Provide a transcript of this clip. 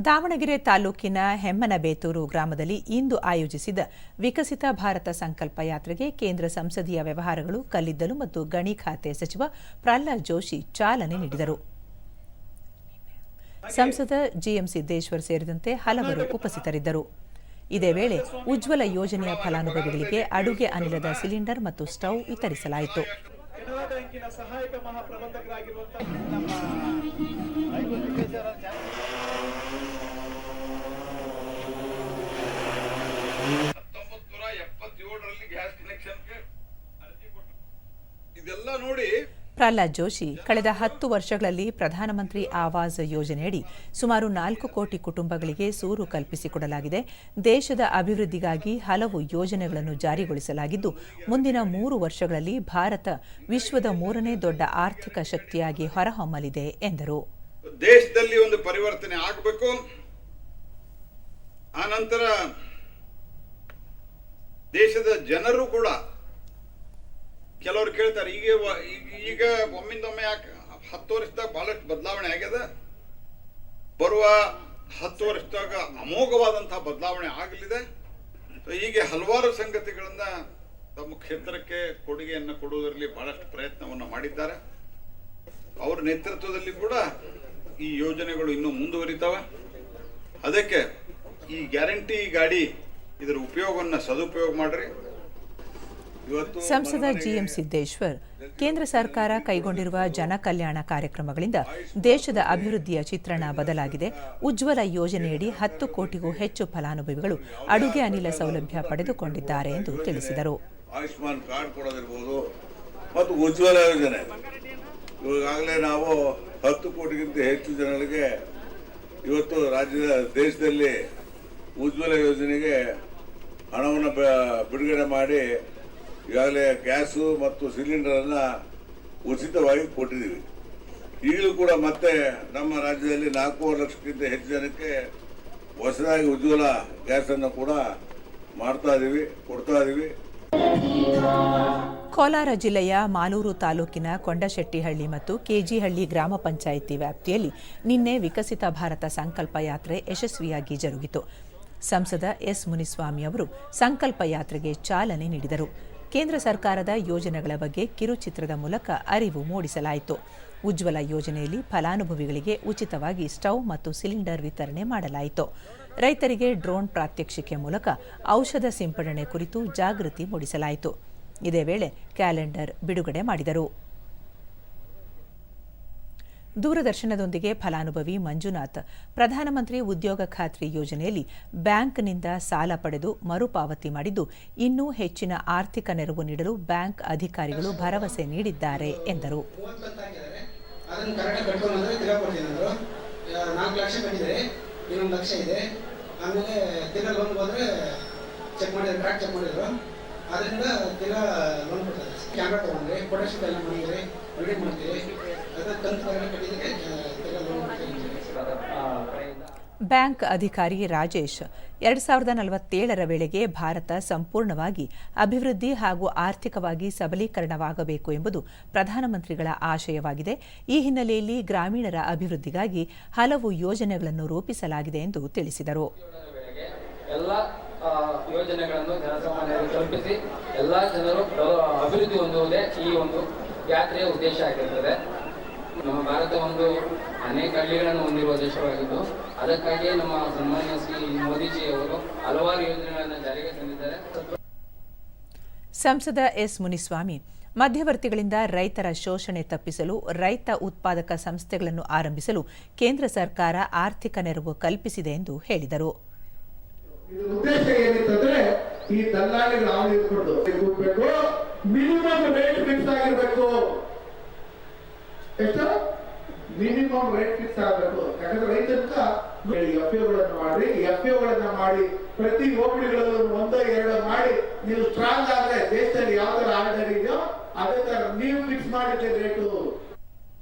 ದಾವಣಗೆರೆ ತಾಲೂಕಿನ ಹೆಮ್ಮನಬೇತೂರು ಗ್ರಾಮದಲ್ಲಿ ಇಂದು ಆಯೋಜಿಸಿದ ವಿಕಸಿತ ಭಾರತ ಸಂಕಲ್ಪ ಯಾತ್ರೆಗೆ ಕೇಂದ್ರ ಸಂಸದೀಯ ವ್ಯವಹಾರಗಳು, ಕಲ್ಲಿದ್ದಲು ಮತ್ತು ಗಣಿ ಖಾತೆ ಸಚಿವ ಪ್ರಹ್ಲಾದ್ ಜೋಶಿ ಚಾಲನೆ ನೀಡಿದರು. ಸಂಸದ ಜಿಎಂ ಸಿದ್ದೇಶ್ವರ್ ಸೇರಿದಂತೆ ಹಲವರು ಉಪಸ್ಥಿತರಿದ್ದರು. ಇದೇ ವೇಳೆ ಉಜ್ವಲ ಯೋಜನೆಯ ಫಲಾನುಭವಿಗಳಿಗೆ ಅಡುಗೆ ಅನಿಲದ ಸಿಲಿಂಡರ್ ಮತ್ತು ಸ್ಟೌವ್ ವಿತರಿಸಲಾಯಿತು. ಸಹಾಯಕ ಪ್ರಹ್ಲಾದ್ ಜೋಶಿ ಕಳೆದ ಹತ್ತು ವರ್ಷಗಳಲ್ಲಿ ಪ್ರಧಾನಮಂತ್ರಿ ಆವಾಸ್ ಯೋಜನೆಯಡಿ ಸುಮಾರು ನಾಲ್ಕು ಕೋಟಿ ಕುಟುಂಬಗಳಿಗೆ ಸೂರು ಕಲ್ಪಿಸಿಕೊಡಲಾಗಿದೆ. ದೇಶದ ಅಭಿವೃದ್ಧಿಗಾಗಿ ಹಲವು ಯೋಜನೆಗಳನ್ನು ಜಾರಿಗೊಳಿಸಲಾಗಿದ್ದು, ಮುಂದಿನ ಮೂರು ವರ್ಷಗಳಲ್ಲಿ ಭಾರತ ವಿಶ್ವದ ಮೂರನೇ ದೊಡ್ಡ ಆರ್ಥಿಕ ಶಕ್ತಿಯಾಗಿ ಹೊರಹೊಮ್ಮಲಿದೆ ಎಂದರು. ದೇಶದಲ್ಲಿ ಒಂದು ಪರಿವರ್ತನೆ ಆಗಬೇಕು. ಆನಂತರ ದೇಶದ ಜನರು ಕೂಡ ಕೆಲವರು ಕೇಳ್ತಾರೆ, ಈಗ ಈಗ- ಒಮ್ಮಿಂದೊಮ್ಮೆ ಯಾಕೆ ಹತ್ತು ವರ್ಷದಾಗ ಬಹಳಷ್ಟು ಬದಲಾವಣೆ ಆಗ್ಯದ? ಬರುವ ಹತ್ತು ವರ್ಷದಾಗ ಅಮೋಘವಾದಂತಹ ಬದಲಾವಣೆ ಆಗಲಿದೆ. ಹೀಗೆ ಹಲವಾರು ಸಂಗತಿಗಳನ್ನ ತಮ್ಮ ಕ್ಷೇತ್ರಕ್ಕೆ ಕೊಡುಗೆಯನ್ನು ಕೊಡುವುದರಲ್ಲಿ ಬಹಳಷ್ಟು ಪ್ರಯತ್ನವನ್ನು ಮಾಡಿದ್ದಾರೆ. ಅವರ ನೇತೃತ್ವದಲ್ಲಿ ಕೂಡ ಈ ಯೋಜನೆಗಳು ಇನ್ನೂ ಮುಂದುವರಿತಾವೆ. ಅದಕ್ಕೆ ಈ ಗ್ಯಾರಂಟಿ ಗಾಡಿ ಇದರ ಉಪಯೋಗವನ್ನು ಸದುಪಯೋಗ ಮಾಡ್ರಿ. ಸಂಸದ ಜಿಎಂ ಸಿದ್ದೇಶ್ವರ್ ಕೇಂದ್ರ ಸರ್ಕಾರ ಕೈಗೊಂಡಿರುವ ಜನ ಕಲ್ಯಾಣ ಕಾರ್ಯಕ್ರಮಗಳಿಂದ ದೇಶದ ಅಭಿವೃದ್ಧಿಯ ಚಿತ್ರಣ ಬದಲಾಗಿದೆ. ಉಜ್ವಲ ಯೋಜನೆಯಡಿ ಹತ್ತು ಕೋಟಿಗೂ ಹೆಚ್ಚು ಫಲಾನುಭವಿಗಳು ಅಡುಗೆ ಅನಿಲ ಸೌಲಭ್ಯ ಪಡೆದುಕೊಂಡಿದ್ದಾರೆ ಎಂದು ತಿಳಿಸಿದರು. ಆಯುಷ್ಮಾನ್ ಕಾರ್ಡ್ ಕೊಡೋದಿರ್ಬೋದು ಮತ್ತು ಉಜ್ವಲ ಯೋಜನೆ. ಇವಾಗಲೇ ನಾವು ಹತ್ತು ಕೋಟಿಗಿಂತ ಹೆಚ್ಚು ಜನರಿಗೆ ಇವತ್ತು ರಾಜ್ಯದ ದೇಶದಲ್ಲಿ ಉಜ್ವಲ ಯೋಜನೆಗೆ ಹಣವನ್ನು ಬಿಡುಗಡೆ ಮಾಡಿ ಈಗಾಗಲೇ ಗ್ಯಾಸು ಮತ್ತು ಸಿಲಿಂಡರನ್ನು ಉಚಿತವಾಗಿ ಕೊಟ್ಟಿದ್ದೀವಿ. ಈಗಲೂ ಕೂಡ ಮತ್ತೆ ನಮ್ಮ ರಾಜ್ಯದಲ್ಲಿ ನಾಲ್ಕೂವರೆ ಲಕ್ಷಕ್ಕಿಂತ ಹೆಚ್ಚು ಜನಕ್ಕೆ ಹೊಸದಾಗಿ ಉಜ್ವಲ ಗ್ಯಾಸನ್ನು ಕೂಡ ಮಾಡ್ತಾ ಇದ್ದೀವಿ ಕೊಡ್ತಾ ಇದ್ದೀವಿ ಕೋಲಾರ ಜಿಲ್ಲೆಯ ಮಾಲೂರು ತಾಲೂಕಿನ ಕೊಂಡಶೆಟ್ಟಿಹಳ್ಳಿ ಮತ್ತು ಕೆಜಿಹಳ್ಳಿ ಗ್ರಾಮ ಪಂಚಾಯಿತಿ ವ್ಯಾಪ್ತಿಯಲ್ಲಿ ನಿನ್ನೆ ವಿಕಸಿತ ಭಾರತ ಸಂಕಲ್ಪ ಯಾತ್ರೆ ಯಶಸ್ವಿಯಾಗಿ ಜರುಗಿತು. ಸಂಸದ ಎಸ್ ಮುನಿಸ್ವಾಮಿ ಅವರು ಸಂಕಲ್ಪ ಯಾತ್ರೆಗೆ ಚಾಲನೆ ನೀಡಿದರು. ಕೇಂದ್ರ ಸರ್ಕಾರದ ಯೋಜನೆಗಳ ಬಗ್ಗೆ ಕಿರುಚಿತ್ರದ ಮೂಲಕ ಅರಿವು ಮೂಡಿಸಲಾಯಿತು. ಉಜ್ವಲ ಯೋಜನೆಯಲ್ಲಿ ಫಲಾನುಭವಿಗಳಿಗೆ ಉಚಿತವಾಗಿ ಸ್ಟೌವ್ ಮತ್ತು ಸಿಲಿಂಡರ್ ವಿತರಣೆ ಮಾಡಲಾಯಿತು. ರೈತರಿಗೆ ಡ್ರೋನ್ ಪ್ರಾತ್ಯಕ್ಷಿಕೆ ಮೂಲಕ ಔಷಧ ಸಿಂಪಡಣೆ ಕುರಿತು ಜಾಗೃತಿ ಮೂಡಿಸಲಾಯಿತು. ಇದೇ ವೇಳೆ ಕ್ಯಾಲೆಂಡರ್ ಬಿಡುಗಡೆ ಮಾಡಿದರು. ದೂರದರ್ಶನದೊಂದಿಗೆ ಫಲಾನುಭವಿ ಮಂಜುನಾಥ್, ಪ್ರಧಾನಮಂತ್ರಿ ಉದ್ಯೋಗ ಖಾತ್ರಿ ಯೋಜನೆಯಲ್ಲಿ ಬ್ಯಾಂಕ್ನಿಂದ ಸಾಲ ಪಡೆದು ಮರುಪಾವತಿ ಮಾಡಿದ್ದು, ಇನ್ನೂ ಹೆಚ್ಚಿನ ಆರ್ಥಿಕ ನೆರವು ನೀಡಲು ಬ್ಯಾಂಕ್ ಅಧಿಕಾರಿಗಳು ಭರವಸೆ ನೀಡಿದ್ದಾರೆ ಎಂದರು. ಅದರಿಂದ ತಿರ ಲೋನ್ ಕೊಡ್ತಾರೆ. ಕ್ಯಾಮ್ರಾ ತೊಗೊಂಡ್ರೆ ಫೋಟೋಶೂಟ್ ಎಲ್ಲ ಮಾಡಿದ್ರೆ ರೆಡಿ ಮಾಡ್ತೀವಿ ಬ್ಯಾಂಕ್ ಅಧಿಕಾರಿ ರಾಜೇಶ್, ಎರಡ್ ಸಾವಿರದ ನಲವತ್ತೇಳರ ವೇಳೆಗೆ ಭಾರತ ಸಂಪೂರ್ಣವಾಗಿ ಅಭಿವೃದ್ಧಿ ಹಾಗೂ ಆರ್ಥಿಕವಾಗಿ ಸಬಲೀಕರಣವಾಗಬೇಕು ಎಂಬುದು ಪ್ರಧಾನಮಂತ್ರಿಗಳ ಆಶಯವಾಗಿದೆ. ಈ ಹಿನ್ನೆಲೆಯಲ್ಲಿ ಗ್ರಾಮೀಣರ ಅಭಿವೃದ್ಧಿಗಾಗಿ ಹಲವು ಯೋಜನೆಗಳನ್ನು ರೂಪಿಸಲಾಗಿದೆ ಎಂದು ತಿಳಿಸಿದರು. ಯೋಜನೆಗಳನ್ನು ಜನಸಾಮಾನ್ಯರಿಗೆ ತಲುಪಿಸಿ, ಎಲ್ಲ ಜನರು ಅಭಿವೃದ್ಧಿ ಹೊಂದುವುದೇ ಈ ಒಂದು ಯಾತ್ರೆಯ ಉದ್ದೇಶ ಆಗಿರುತ್ತದೆ ನಮ್ಮ ಭಾರತ ಒಂದು ಅನೇಕ ಹಳ್ಳಿಗಳನ್ನು ಹೊಂದಿರುವ ದೇಶವಾಗಿದ್ದು ಅದಕ್ಕಾಗಿಯೇ ನಮ್ಮ ಸನ್ಮಾನ್ಯ ಶ್ರೀ ಮೋದಿಜಿ ಅವರು ಹಲವಾರು ಯೋಜನೆಗಳನ್ನು ಜಾರಿಗೆ ತಂದಿದ್ದಾರೆ. ಸಂಸದ ಎಸ್ ಮುನಿಸ್ವಾಮಿ ಮಧ್ಯವರ್ತಿಗಳಿಂದ ರೈತರ ಶೋಷಣೆ ತಪ್ಪಿಸಲು ರೈತ ಉತ್ಪಾದಕ ಸಂಸ್ಥೆಗಳನ್ನು ಆರಂಭಿಸಲು ಕೇಂದ್ರ ಸರ್ಕಾರ ಆರ್ಥಿಕ ನೆರವು ಕಲ್ಪಿಸಿದೆ ಎಂದು ಹೇಳಿದರು. ಉದ್ದೇಶ ಏನಿತ್ತಂದ್ರೆ ಈ ದಲ್ಲಾಳಿಗಳು ಮಿನಿಮಮ್ ರೇಟ್ ಫಿಕ್ಸ್ ಆಗಿರ್ಬೇಕು. ಎಷ್ಟು? ಮಿನಿಮಮ್ ರೇಟ್ ಫಿಕ್ಸ್ ಆಗಬೇಕು. ಯಾಕಂದ್ರೆ ರೈತರಿಂದ ಎಫ್ ಎಗಳನ್ನು ಮಾಡಿ ಎಫ್ ಗಳನ್ನ ಮಾಡಿ, ಪ್ರತಿ ಹೋಬಳಿಗಳಲ್ಲೂ ಒಂದೋ ಎರಡೋ ಮಾಡಿ, ನೀವು ಸ್ಟ್ರಾಂಗ್ ಆದ್ರೆ ದೇಶದಲ್ಲಿ ಯಾವ ತರ ಆರ್ಡರ್ ಇದೆಯೋ, ಅದೇ ತರ ನೀವು ಫಿಕ್ಸ್ ಮಾಡಿದ್ದೆ ರೇಟು